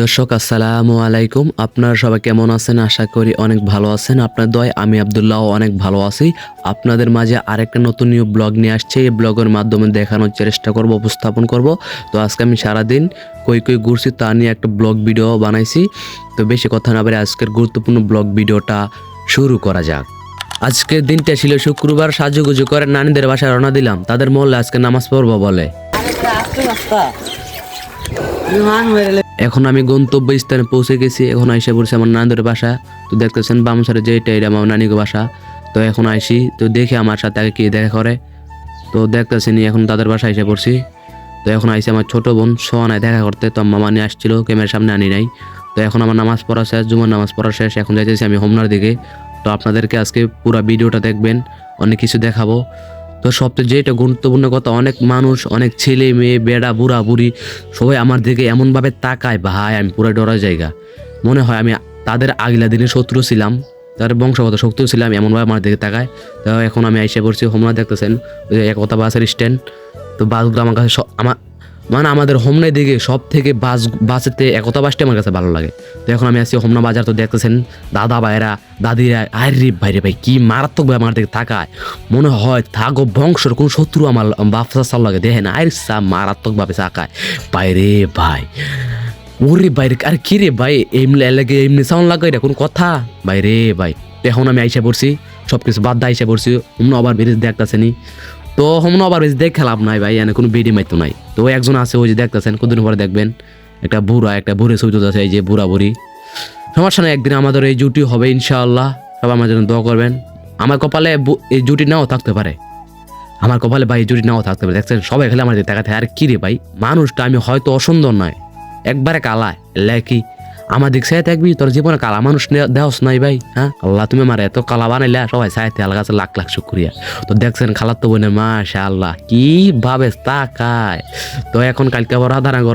দর্শক, আসসালামু আলাইকুম। আপনারা সবাই কেমন আছেন? আশা করি অনেক ভালো আছেন। আপনার দয় আমি আবদুল্লাহ অনেক ভালো আছি। আপনাদের মাঝে আরেকটা নতুন নিউ ব্লগ নিয়ে আসছে। এই ব্লগের মাধ্যমে দেখানোর চেষ্টা করব, উপস্থাপন করব। তো আজকে আমি সারাদিন কই কই ঘুরছি তা নিয়ে একটা ব্লগ ভিডিও বানাইছি। তো বেশি কথা না বলে আজকের গুরুত্বপূর্ণ ব্লগ ভিডিওটা শুরু করা যাক। আজকের দিনটা ছিল শুক্রবার, সাজুগুজু করে নানীদের বাসায় রওনা দিলাম। তাদের মহল্লে আজকে নামাজ পড়ব বলে। এখন আমি গন্তব্য স্থানে পৌঁছে গেছি, এখন আইসা পড়ছি আমার নানদের বাসা। তো দেখতেছেন বাম সারে যে এটা এটা আমার নানিকে বাসা। তো এখন আইসি, তো দেখে আমার সাথে আগে কে দেখা করে। তো দেখতেছেন এখন তাদের বাসা এসে পড়ছি। তো এখন আইসি আমার ছোট বোন সোহানায় দেখা করতে, তো মামা নিয়ে আসছিল, ক্যামেরার সামনে আনি নাই। তো এখন আমার নামাজ পড়া শেষ, জুমার নামাজ পড়া শেষ, এখন যাইতেছি আমি হোমনার দিকে। তো আপনাদেরকে আজকে পুরো ভিডিওটা দেখবেন, অনেক কিছু দেখাবো। তো সবচেয়ে যেটা গুরুত্বপূর্ণ কথা, অনেক মানুষ, অনেক ছেলে মেয়ে, বেড়া, বুড়া, বুড়ি, সবাই আমার দিকে এমনভাবে তাকায়, ভাই, আমি পুরো ডরা জায়গা। মনে হয় আমি তাদের আগলা দিনে শত্রু ছিলাম তার বংশগত শক্তি ছিলাম, এমনভাবে আমার দিকে তাকায়। তো এখন আমি আইসে পড়ছি হোমরা দেখতেছেন এক কথা বাসের স্ট্যান্ড তো বাসগুলো আমার কাছে আমার মানে আমাদের হোমনার দিকে সব থেকে বাস, বাসেতে একতা বাসটা আমার কাছে ভালো লাগে। তো এখন আমি আসছি হোমনা বাজার, তো দেখতেছেন দাদা ভাইরা, দাদিরা, আরে ভাইরে ভাই, কি মারাত্মক ভাবে আমার দিকে তাকায়। মনে হয় থাকো বংশের কোন শত্রু আমার বাপসা সাল লাগে, দেখেন, আরে সা মারাত্মক ভাবে তাকায়। বাইরে ভাই, ওরে বাইরে, আর কি রে ভাই, এমনি লাগে এমনি সাউন্ড লাগে এটা কোন কথা? বাইরে ভাই এখন আমি আইসা পড়ছি সব কিছু বাদ দিয়ে আইসা পড়ছি অমন আবার ব্রিজ দেখতেছে নি তো হোমন ওভার ব্রিজ দেখে লাভ নাই ভাই, এনে কোনো বিডি মাইতো নাই। তো একজন আছে, ওই যে দেখতেছেন, কতদিন পরে দেখবেন? একটা বুড়া, একটা বুড়ে ছবি আছে, এই যে বুড়া বুড়ি। সমস্যা নাই একদিন আমাদের এই জুটি হবে, ইনশাআল্লাহ। সবাই আমার জন্য দোয়া করবেন। আমার কপালে এই জুটি নাও থাকতে পারে। আমার কপালে ভাই জুটি নাও থাকতে পারে। দেখছেন, সবাই খেলে আমার তাকাতে আর কি রে ভাই, মানুষটা আমি হয়তো অসুন্দর নয়। একবারে কালা লেকি আমার দিক সাথে থাকবি, তোর জীবনে কালা মানুষ দেহস নাই ভাই হ্যাঁ? আল্লাহ, তুমি আমার এত কালা বানাইলা, সবাই সাথে আল্লাহ কাছে লাখ লাখ শুক্রিয়া। তো দেখছেন খালার তো বোনে মাশা আল্লাহ কি ভাবে তাকায়। তো এখন কালকে আবার রাধারাঙ্গ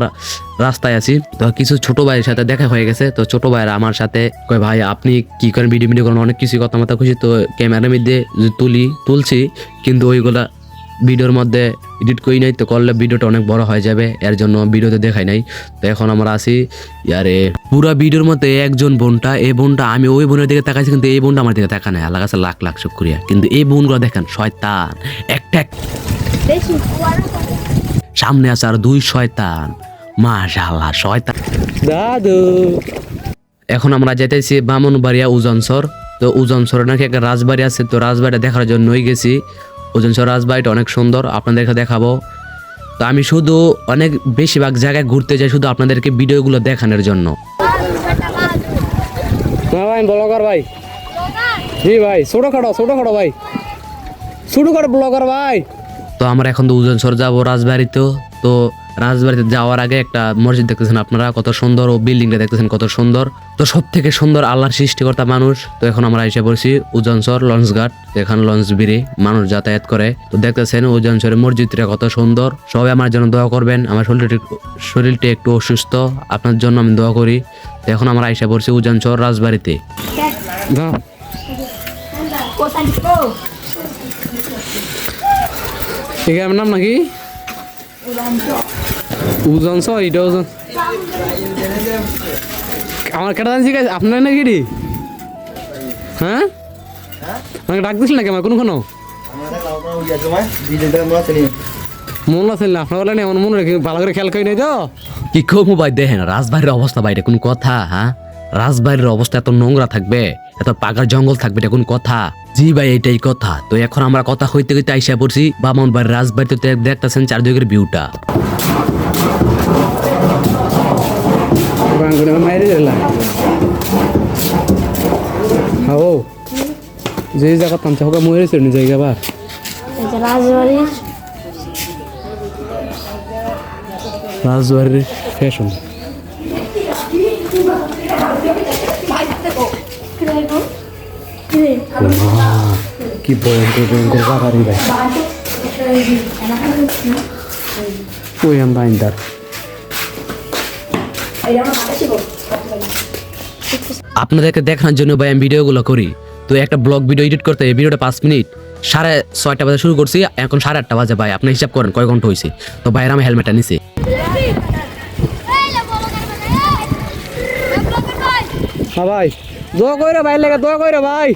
রাস্তায় আছি। তো কিছু ছোট ভাইয়ের সাথে দেখা হয়ে গেছে। তো ছোট ভাইয়েরা আমার সাথে কয়, ভাই, আপনি কি করেন? ভিডিও ভিডিও করেন? অনেক কিছু কথা মাথা খুশি তো ক্যামেরার মধ্যে তুলি, তুলছি, কিন্তু ওইগুলা ভিডিওর মধ্যে এডিট করি নাই তো করলে ভিডিওটা অনেক বড় হয়ে যাবে এর জন্য ভিডিওতে দেখাই নাই। তো এখন আমরা আসি ইয়ারে পুরা ভিডিওর মধ্যে একজন বোনটা এই বোনটা আমি ওই বোনের দিকে তাকাইছি কিন্তু এই বোনটা আমার দিকে তাকা নাই। আল্লাহ কাছে লাখ লাখ শুক্রিয়া। কিন্তু এই বোনগুলো দেখেন শয়তান একটা এক সামনে আছে আর দুই শয়তান। মাশাআল্লাহ শয়তান। দাদু। এখন আমরা যাইতেছি বামনবাড়িয়া উজনসর। তো উজনসরে নাকি একটা রাজবাড়ি আছে তো রাজবাড়িটা দেখার জন্যই গেছি। উজনসর রাজবাড়িটা অনেক সুন্দর আপনাদেরকে দেখাবো। তো আমি শুধু অনেক বেশিরভাগ জায়গায় ঘুরতে যাই শুধু আপনাদেরকে ভিডিওগুলো দেখানোর জন্য। হ্যাঁ ভাই ব্লগার ভাই। জি ভাই ছোটো খাটো ছোটো খাটো ভাই। ছোটো খাটো ব্লগার ভাই। তো আমরা এখন তো উজনসর যাব রাজবাড়িতে। তো রাজবাড়িতে যাওয়ার আগে একটা মসজিদ দেখতেছেন আপনারা কত সুন্দর ও বিল্ডিংটা দেখতেছেন কত সুন্দর। তো সব থেকে সুন্দর আল্লাহর সৃষ্টিকর্তা মানুষ তো এখন আমরা এসে পড়ছি উজনসর লঞ্চঘাট এখানে লঞ্চ বিড়ে মানুষ যাতায়াত করে। তো দেখতেছেন উজনসরের মসজিদটা কত সুন্দর। সবাই আমার জন্য দোয়া করবেন আমার শরীরটি একটু- শরীরটা একটু অসুস্থ আপনার জন্য আমি দোয়া করি। তো এখন আমরা এসে পড়ছি উজনসর রাজবাড়িতে। নাম নাকি? ওজন ছ এটা ওজন। আমার কেটা জানছি গাছ আপনার নাকি রে হ্যাঁ? আমাকে ডাক দিছিল নাকি আমার কোনো কোনো মন আছে না, আপনার বলেন এমন মনে রেখে, ভালো করে খেয়াল করি নাই তো কি কমু ভাই দেখেন, রাজবাড়ির অবস্থা বাইরে কোন কথা হ্যাঁ? রাজবাড়ির অবস্থা, এত নোংরা থাকবে, এত পাকার জঙ্গল থাকবে, এটা কোন কথা? জি ভাই, এটাই কথা। তো এখন আমরা কথা হইতে হইতে আইসা পড়ছি বামন বাড়ির রাজবাড়িতে দেখতেছেন চারদিকের ভিউটা মাইরে দিলাম হাও যে জায়গা তামচা হোক মরে ছিল জায়গা এটা রাজবাড়ির ফ্যাশন কি ভয়ঙ্কর ভয়ঙ্কর বাগারি ভাই আমি বাইন্দার আপনাদেরকে দেখানোর জন্য ভাই আমি ভিডিওগুলো করি। তো একটা ব্লগ ভিডিও এডিট করতে এই ভিডিওটা পাঁচ মিনিট। সাড়ে ছয়টা বাজে শুরু করছি এখন সাড়ে আটটা বাজে ভাই আপনি হিসাব করেন কয় ঘণ্টা হয়েছে তো ভাইয়ের আমি হেলমেটটা নিছি। হ্যাঁ ভাই দোয়া কইরে ভাই লেগে দোয়া কইরে ভাই।